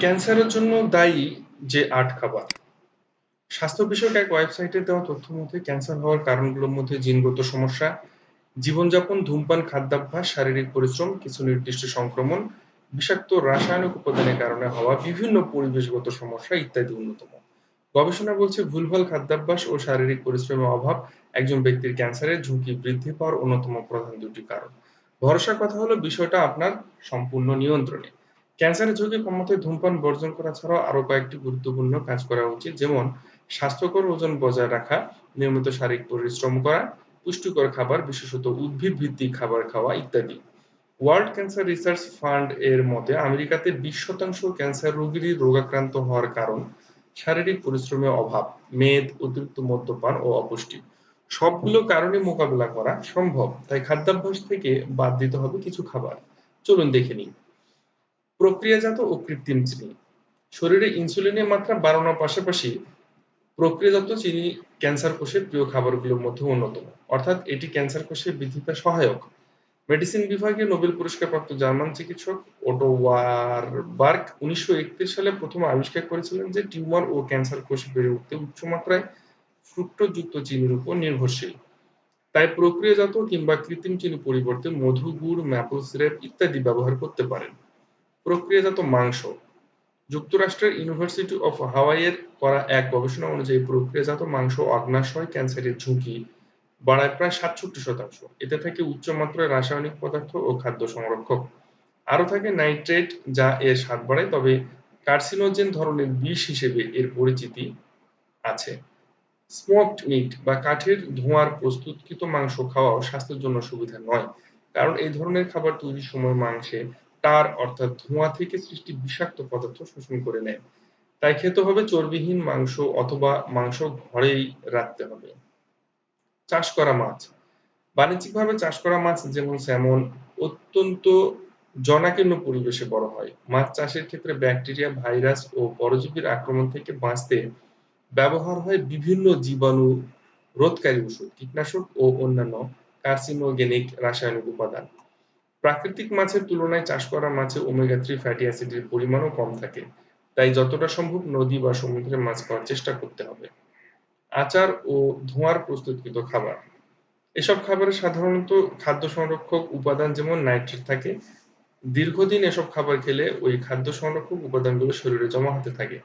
ক্যান্সারের জন্য দায়ী যে আট খাবার। স্বাস্থ্য বিষয়ক এক ওয়েবসাইটে দেওয়া তথ্য মতে, ক্যান্সার হওয়ার কারণগুলোর মধ্যে জিনগত সমস্যা, জীবনযাপন, ধূমপান, খাদ্যাভ্যাস, শারীরিক পরিশ্রম, কিছু নির্দিষ্ট সংক্রমণ, বিষাক্ত রাসায়নিক উপাদানের কারণে হওয়া বিভিন্ন পরিবেশগত সমস্যা ইত্যাদি অন্যতম। গবেষণা বলছে, ভুলভাল খাদ্যাভ্যাস ও শারীরিক পরিশ্রমের অভাব একজন ব্যক্তির ক্যান্সারের ঝুঁকি বৃদ্ধি পাওয়ার অন্যতম প্রধান দুটি কারণ। ভরসার কথা হলো, বিষয়টা আপনার সম্পূর্ণ নিয়ন্ত্রণে। ক্যান্সারের ঝুঁকি কমাতে ধূমপান বর্জন করা ছাড়াও আরও কয়েকটি গুরুত্বপূর্ণ কাজ করা উচিত, যেমন স্বাস্থ্যকর ওজন বজায় রাখা, নিয়মিত শারীরিক পরিশ্রম করা, পুষ্টিকর খাবার, বিশেষত উদ্ভিদ ভিত্তিক খাবার খাওয়া ইত্যাদি। ওয়ার্ল্ড ক্যান্সার রিসার্চ ফান্ড এর মতে আমেরিকাতে বিশ শতাংশ ক্যান্সার রোগীরই রোগাক্রান্ত হওয়ার কারণ শারীরিক পরিশ্রমের অভাব, মেদ, অতিরিক্ত মদ্যপান ও অপুষ্টি। সবগুলো কারণে মোকাবেলা করা সম্ভব, তাই খাদ্যাভ্যাস থেকে বাদ দিতে হবে কিছু খাবার। চলুন দেখে নিই। প্রক্রিয়াজাত ও কৃত্রিম চিনি। শরীরে ইনসুলিনের মাত্রা বাড়ানোর পাশাপাশি প্রক্রিয়াজাত চিনি ক্যান্সার কোষের প্রিয় খাবারগুলোর মধ্যে অন্যতম। অর্থাৎ এটি ক্যান্সার কোষের বৃদ্ধিতে সহায়ক। মেডিসিন বিভাগে নোবেল পুরস্কারপ্রাপ্ত জার্মান চিকিৎসক ওটো ওয়ারবার্গ উনিশশো সালে প্রথম আবিষ্কার করেছিলেন যে টিউমার ও ক্যান্সার কোষ বেড়ে উঠতে উচ্চমাত্রায় ফ্রুক্টোযুক্ত চিনির উপর নির্ভরশীল। তাই প্রক্রিয়াজাত কিংবা কৃত্রিম চিনি পরিবর্তে মধু, গুড় ম্যাপল সিরাপ ইত্যাদি ব্যবহার করতে পারেন। প্রক্রিয়াজাত মাংস। যুক্তরাষ্ট্রের ইউনিভার্সিটি অফ হাওয়াইয়ের করা এক গবেষণা অনুযায়ী প্রক্রিয়াজাত মাংস অগ্নাশয় ক্যান্সারের ঝুঁকি বাড়ায় প্রায় সাতষট্টি শতাংশ। এতে থাকে উচ্চমাত্রায় রাসায়নিক পদার্থ ও খাদ্য সংরক্ষক। আরও থাকে নাইট্রেট, যা এর স্বাদ বাড়ায়, তবে কার্সিনোজেন ধরনের বিষ হিসেবে এর পরিচিতি আছে। স্মোকড মিট বা কাঠের ধোঁয়ার প্রস্তুতকৃত মাংস খাওয়াও স্বাস্থ্যের জন্য সুবিধা নয়, কারণ এই ধরনের খাবার তৈরির সময় মাংসে টার অর্থাৎ ধোঁয়া থেকে সৃষ্টি বিষাক্ত পদার্থ শোষণ করে নেয়। তাই খেতে হবে চর্বিহীন মাংস অথবা মাংস ঘরেই রাখতে হবে। চাষ করা মাছ। বাণিজ্যিকভাবে চাষ করা মাছ যেমন স্যামন অত্যন্ত জনাকীর্ণ পরিবেশে বড় হয়। মাছ চাষের ক্ষেত্রে ব্যাকটেরিয়া, ভাইরাস ও পরজীবীর আক্রমণ থেকে বাঁচতে ব্যবহার হয় বিভিন্ন জীবাণু রোধকারী ওষুধ, কীটনাশক ও অন্যান্য কার্সিনোগেনিক রাসায়নিক উপাদান। প্রাকৃতিক মাছের তুলনায় চাষ করা মাছে ওমেগা থ্রি ফ্যাটি অ্যাসিডের পরিমাণও কম থাকে। তাই যতটা সম্ভব নদী বা সমুদ্রে মাছ খাওয়ার চেষ্টা করতে হবে। আচার ও ধোঁয়ার প্রস্তুতকৃত খাবার। এসব খাবারে সাধারণত খাদ্য সংরক্ষক উপাদান যেমন নাইট্রেট থাকে, দীর্ঘদিন এসব খাবার খেলে ওই খাদ্য সংরক্ষক উপাদানগুলো শরীরে জমা হতে থাকে।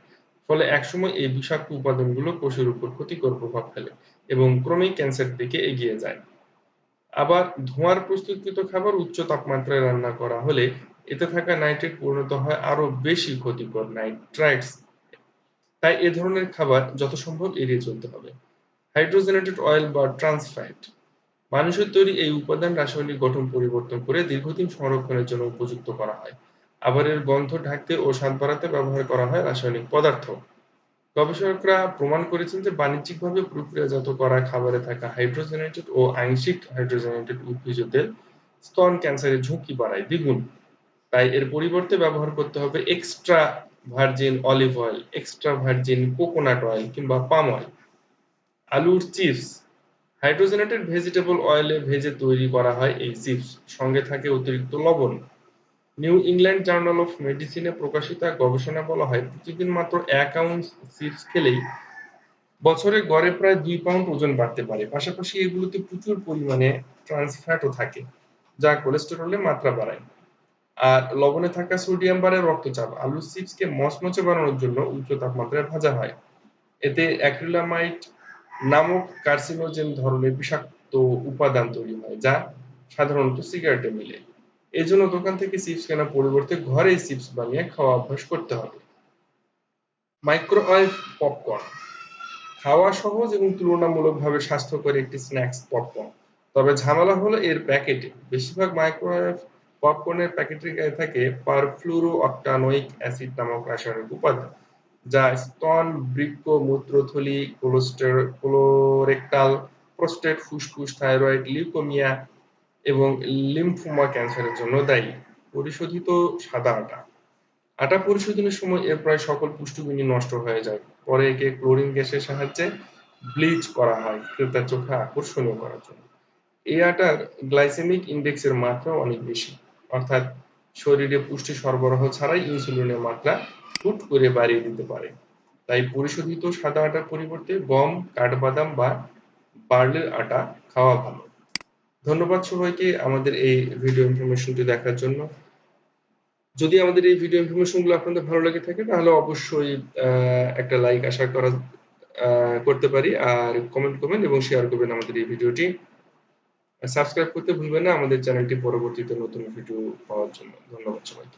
ফলে একসময় এই বিষাক্ত উপাদানগুলো কোষের উপর ক্ষতিকর প্রভাব ফেলে এবং ক্রমেই ক্যান্সার দিকে এগিয়ে যায়। আবার ধোঁয়ার প্রস্তুতকৃত খাবার উচ্চ তাপমাত্রায় রান্না করা হলে এতে থাকা নাইট্রেট পরিণত হয় আরও বেশি ক্ষতিকর নাইট্রাইটস। তাই এ ধরনের খাবার যত সম্ভব এড়িয়ে চলতে হবে। হাইড্রোজেনেটেড অয়েল বা ট্রান্সফ্যাট। মানুষের তৈরি এই উপাদান রাসায়নিক গঠন পরিবর্তন করে দীর্ঘদিন সংরক্ষণের জন্য উপযুক্ত করা হয়। আবার এর গন্ধ ঢাকতে ও স্বাদ বাড়াতে ব্যবহার করা হয় রাসায়নিক পদার্থ। গবেষকরা প্রমাণ করেছেন যে বাণিজ্যিকভাবে প্রক্রিয়াজাত করা খাবারে থাকা হাইড্রোজেনেটেড ও আংশিক হাইড্রোজেনেটেড উদ্ভিজ তেল স্তন ক্যান্সারের ঝুঁকি বাড়ায়। দ্বিগুণ। তাই এর পরিবর্তে ব্যবহার করতে হবে extra virgin olive oil extra virgin coconut oil কিংবা পাম অয়েল আলুর চিপস হাইড্রোজেনেটেড ভেজিটেবল অয়েলে ভেজে তৈরি করা হয় এই চিপস সঙ্গে থাকে অতিরিক্ত লবণ। নিউ ইংল্যান্ড জার্নাল অফ মেডিসিনে প্রকাশিত গবেষণা বলা হয়, প্রতিদিন মাত্র এক আউন্স চিপস খেলেই বছরে গড়ে প্রায় দুই পাউন্ড ওজন বাড়তে পারে। পাশাপাশি এগুলোতে প্রচুর পরিমাণে ট্রান্সফ্যাটও থাকে, যা কোলেস্টেরলের মাত্রা বাড়ায়। আর লবণে থাকা সোডিয়াম বাড়ে রক্তচাপ। আলু চিপসকে মচমচে বানানোর জন্য উচ্চ তাপমাত্রায় ভাজা হয়। এতে অ্যাক্রিলামাইট নামক কার্সিনোজেন ধরনের বিষাক্ত উপাদান তৈরি হয়, যা সাধারণত সিগারেটে মিলে। এই জন্য দোকান থেকে চিপস কেনার পরিবর্তে ঘরেই চিপস বানিয়ে খাওয়া অভ্যাস করতে হবে। মাইক্রোওয়েভ পপকর্ন খাওয়া সহজ এবং তুলনামূলকভাবে স্বাস্থ্যকর একটি স্ন্যাক্স পপকর্ন তবে ঝামেলা হলো এর প্যাকেটে বেশিরভাগ মাইক্রোওয়েভ পপকর্নের প্যাকেটের গায়ে থাকে পারফ্লুরো অক্টানোইক অ্যাসিড নামক রাসায়নিক উপাদান, যা স্তন, বৃক্ক, মূত্রথলি কোলোস্টার কোলোরেক্টাল প্রোস্টেট ফুসফুস থাইরয়েড লিউকোমিয়া এবং লিম্ফোমা ক্যান্সারের জন্য দায়ী। পরিশোধিত সাদা আটা। আটা পরিশোধনের সময় এর প্রায় সকল পুষ্টিগুণই নষ্ট হয়ে যায়। পরে একে ক্লোরিন গ্যাসের সাহায্যে ব্লিচ করা হয়, ক্রেতার চোখে আকর্ষণীয় করার জন্য। এই আটার গ্লাইসেমিক ইন্ডেক্সের মাত্রা অনেক বেশি। অর্থাৎ শরীরে পুষ্টি সরবরাহ ছাড়াই ইনসুলিনের মাত্রা হুট করে বাড়িয়ে দিতে পারে। তাই পরিশোধিত সাদা আটার পরিবর্তে গম, কাঠবাদাম বা বার্লের আটা খাওয়া ভালো। ধন্যবাদ সবাইকে আমাদের এই ভিডিও ইনফরমেশনটি দেখার জন্য। যদি আমাদের এই ভিডিও ইনফরমেশনগুলো আপনাদের ভালো লেগে থাকে, তাহলে অবশ্যই একটা লাইক আশা করা করতে পারি। আর কমেন্ট করবেন এবং শেয়ার করবেন আমাদের এই ভিডিওটি সাবস্ক্রাইব করতে ভুলবেন না, আমাদের চ্যানেলটি পরবর্তীতে নতুন ভিডিও পাওয়ার জন্য। ধন্যবাদ সবাইকে।